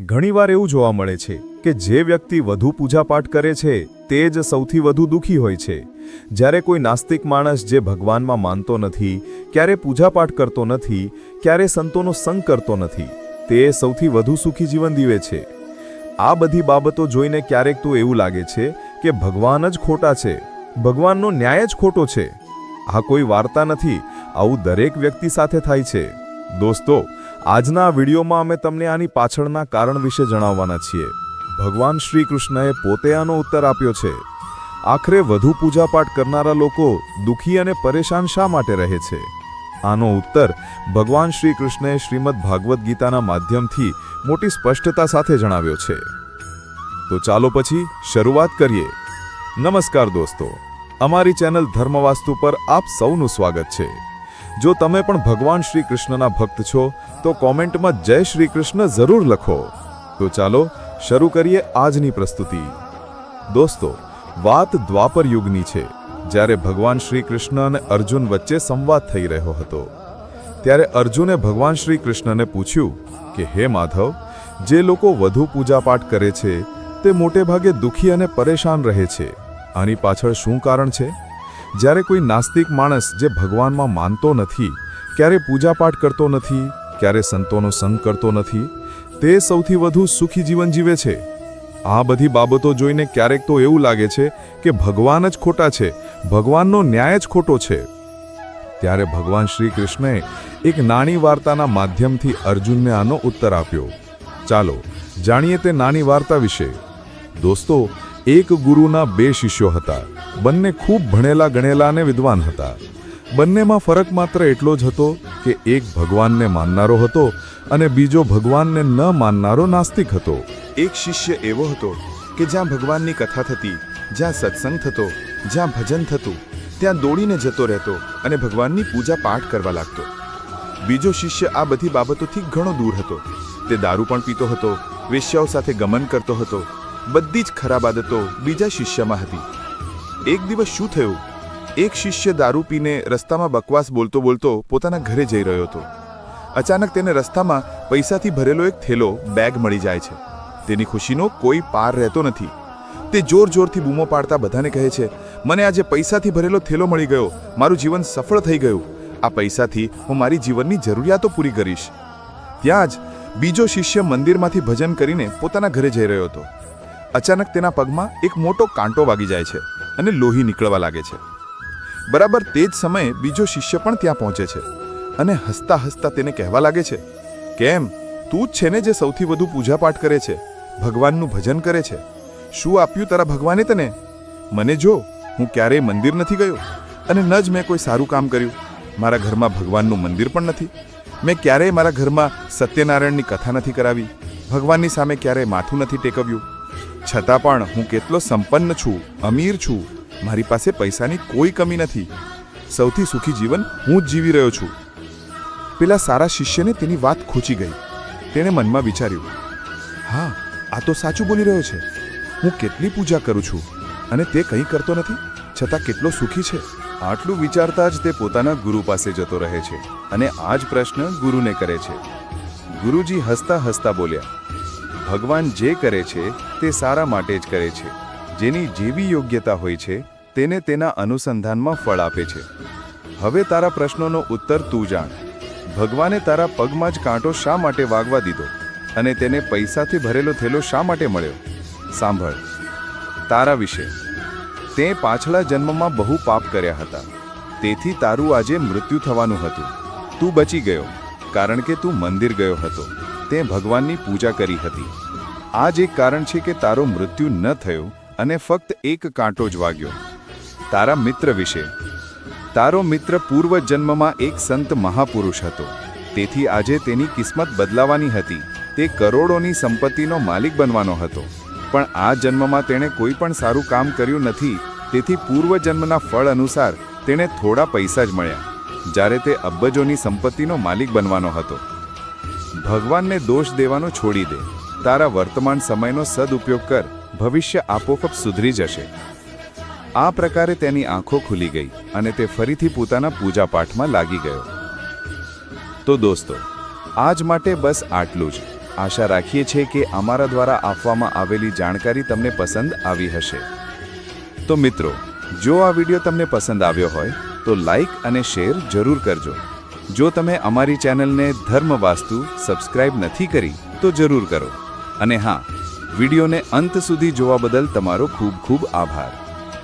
ઘણીવાર એવું જોવા મળે છે કે જે વ્યક્તિ વધુ પૂજાપાઠ કરે છે, તે જ સૌથી વધુ દુઃખી હોય છે. જ્યારે કોઈ નાસ્તિક માણસ જે ભગવાનમાં માનતો નથી, ક્યારે પૂજાપાઠ કરતો નથી, ક્યારે સંતોનો સંગ કરતો નથી, તે સૌથી વધુ સુખી જીવન જીવે છે. આ બધી બાબતો જોઈને ક્યારેક તો એવું લાગે છે કે ભગવાન જ ખોટા છે, ભગવાનનો ન્યાય જ ખોટો છે. આ કોઈ વાર્તા નથી, આવું દરેક વ્યક્તિ સાથે થાય છે. દોસ્તો આજના વિડીયોમાં અમે તમને આની પાછળના કારણ વિશે જણાવવાના છીએ. ભગવાન શ્રી કૃષ્ણએ પોતે આનો ઉત્તર આપ્યો છે. આખરે વધુ પૂજાપાઠ કરનારા લોકો દુઃખી અને પરેશાન શા માટે રહે છે? આનો ઉત્તર ભગવાન શ્રી કૃષ્ણએ શ્રીમદ ભાગવદ્ ગીતાના માધ્યમથી મોટી સ્પષ્ટતા સાથે જણાવ્યો છે. તો ચાલો પછી શરૂઆત કરીએ. નમસ્કાર દોસ્તો. અમારી ચેનલ ધર્મવાસ્તુ પર આપ સૌનું સ્વાગત છે. જો તમે પણ ભગવાન શ્રી કૃષ્ણના ભક્ત છો, તો કોમેન્ટમાં જય શ્રી કૃષ્ણ જરૂર લખો. તો ચાલો, શરૂ કરીએ આજની પ્રસ્તુતિ. દોસ્તો, વાત દ્વાપર યુગની છે, જ્યારે ભગવાન શ્રી કૃષ્ણ અને અર્જુન વચ્ચે સંવાદ થઈ રહ્યો હતો. ત્યારે અર્જુને ભગવાન શ્રી કૃષ્ણને પૂછ્યું કે, હે માધવ, જે લોકો વધુ પૂજાપાઠ કરે છે, તે મોટે ભાગે દુઃખી અને પરેશાન રહે છે. આની પાછળ શું કારણ છે? જ્યારે કોઈ નાસ્તિક માણસ જે ભગવાનમાં માનતો નથી, ક્યારે પૂજાપાઠ કરતો નથી, ક્યારે સંતોનો સંગ કરતો નથી, તે સૌથી વધુ સુખી જીવન જીવે છે. આ બધી બાબતો જોઈને ક્યારેક તો એવું લાગે છે કે ભગવાન જ ખોટા છે, ભગવાનનો ન્યાય જ ખોટો છે. ત્યારે ભગવાન શ્રી કૃષ્ણએ એક નાની વાર્તાના માધ્યમથી અર્જુનને આનો ઉત્તર આપ્યો. ચાલો, જાણીએ તે નાની વાર્તા વિશે. દોસ્તો એક ગુરુના બે શિષ્યો હતા. બંને ખૂબ ભણેલા ગણેલા અને વિદ્વાન હતા. બંનેમાં ફરક માત્ર એટલો જ હતો કે એક ભગવાનને માનનારો હતો અને બીજો ભગવાનને ન માનનારો નાસ્તિક હતો. એક શિષ્ય એવો હતો કે જ્યાં ભગવાનની કથા થતી, જ્યાં સત્સંગ થતો, જ્યાં ભજન થતું, ત્યાં દોડીને જતો રહેતો અને ભગવાનની પૂજા પાઠ કરવા લાગતો. બીજો શિષ્ય આ બધી બાબતોથી ઘણો દૂર હતો. તે દારૂ પણ પીતો હતો, વેશ્યાઓ સાથે ગમન કરતો હતો બધી જ ખરાબ આદતો બીજા શિષ્યમાં હતી. એક દિવસ શું થયું? એક શિષ્ય દારૂ પીને રસ્તામાં બકવાસ બોલતો બોલતો પોતાના ઘરે જઈ રહ્યો હતો. અચાનક તેને રસ્તામાં પૈસાથી ભરેલો એક થેલો બેગ મળી જાય છે. તેની ખુશીનો કોઈ પાર રહેતો નથી. તે જોર જોરથી બૂમો પાડતા બધાને કહે છે, મને આજે પૈસાથી ભરેલો થેલો મળી ગયો. મારું જીવન સફળ થઈ ગયું. આ પૈસાથી હું મારી જીવનની જરૂરિયાતો પૂરી કરીશ. ત્યાં જ બીજો શિષ્ય મંદિરમાંથી ભજન કરીને પોતાના ઘરે જઈ રહ્યો હતો. અચાનક તેના પગમાં એક મોટો કાંટો વાગી જાય છે અને લોહી નીકળવા લાગે છે. બરાબર તે જ સમયે બીજો શિષ્ય પણ ત્યાં પહોંચે છે અને હસતા હસતા તેને કહેવા લાગે છે, કેમ? તું જ છે ને જે સૌથી વધુ પૂજાપાઠ કરે છે, ભગવાનનું ભજન કરે છે. શું આપ્યું તારા ભગવાને તને? મને જો, હું ક્યારેય મંદિર નથી ગયો અને ન જ મેં કોઈ સારું કામ કર્યું. મારા ઘરમાં ભગવાનનું મંદિર પણ નથી. મેં ક્યારેય મારા ઘરમાં સત્યનારાયણની કથા નથી કરાવી. ભગવાનની સામે ક્યારેય માથું નથી ટેકવ્યું. છતાં પણ હું કેટલો સંપન્ન છું, અમીર છું. મારી પાસે પૈસાની કોઈ કમી નથી. સૌથી સુખી જીવન હું જ જીવી રહ્યો છું. પેલા સારા શિષ્યને તેની વાત ખૂચી ગઈ. તેણે મનમાં વિચાર્યું, હા, આ તો સાચું બોલી રહ્યો છે. હું કેટલી પૂજા કરું છું અને તે કંઈ કરતો નથી? છતાં કેટલો સુખી છે. આટલું વિચારતા જ તે પોતાના ગુરુ પાસે જતો રહે છે અને આ જ પ્રશ્ન ગુરુને કરે છે. ગુરુજી હસતા હસતા બોલ્યા ભગવાન જે કરે છે, તે સારા માટે જ કરે છે. જેની જેવી યોગ્યતા હોય છે, તેને તેના અનુસંધાનમાં ફળ આપે છે. હવે તારા પ્રશ્નોનો ઉત્તર તું જાણ. ભગવાને તારા પગમાં જ કાંટો શા માટે વાગવા દીધો? અને તેને પૈસાથી ભરેલો થેલો શા માટે મળ્યો? સાંભળ. તારા વિશે. તે પાછલા જન્મમાં બહુ પાપ કર્યા હતા. તેથી તારું આજે મૃત્યુ થવાનું હતું. તું બચી ગયો, કારણ કે તું મંદિર ગયો હતો. તે ભગવાનની પૂજા કરી હતી. આ જ એક કારણ છે કે તારો મૃત્યુ ન થયો અને ફક્ત એક કાંટો જ વાગ્યો. તારા મિત્ર વિશે. તારો મિત્ર પૂર્વ જન્મમાં એક સંત મહાપુરુષ હતો. તેથી આજે તેની કિસ્મત બદલાવાની હતી. તે કરોડોની સંપત્તિનો માલિક બનવાનો હતો. પણ આ જન્મમાં તેણે કોઈ પણ સારું કામ કર્યું નથી. તેથી પૂર્વ જન્મના ફળ અનુસાર તેણે થોડા પૈસા જ મળ્યા. જ્યારે તે અબ્બજોની સંપત્તિનો માલિક બનવાનો હતો. ભગવાનને દોષ દેવાનો છોડી દે. તારા વર્તમાન સમયનો સદુપયોગ કર. ભવિષ્ય આપોઆપ સુધરી જશે. આ પ્રકારે તેની આંખો ખુલી ગઈ અને તે ફરીથી પોતાના પૂજાપાઠમાં લાગી ગયો. તો દોસ્તો, આજ માટે બસ આટલું જ. આશા રાખીએ છીએ કે અમારા દ્વારા આપવામાં આવેલી જાણકારી તમને પસંદ આવી હશે. તો મિત્રો, જો આ વીડિયો તમને પસંદ આવ્યો હોય, તો લાઈક અને શેર જરૂર કરજો. જો તમે અમારી ચેનલને ધર્મ વાસ્તુ સબસ્ક્રાઇબ નથી કરી, તો જરૂર કરો. અને હા, વિડીયોને અંત સુધી જોવા બદલ તમારો ખૂબ ખૂબ આભાર.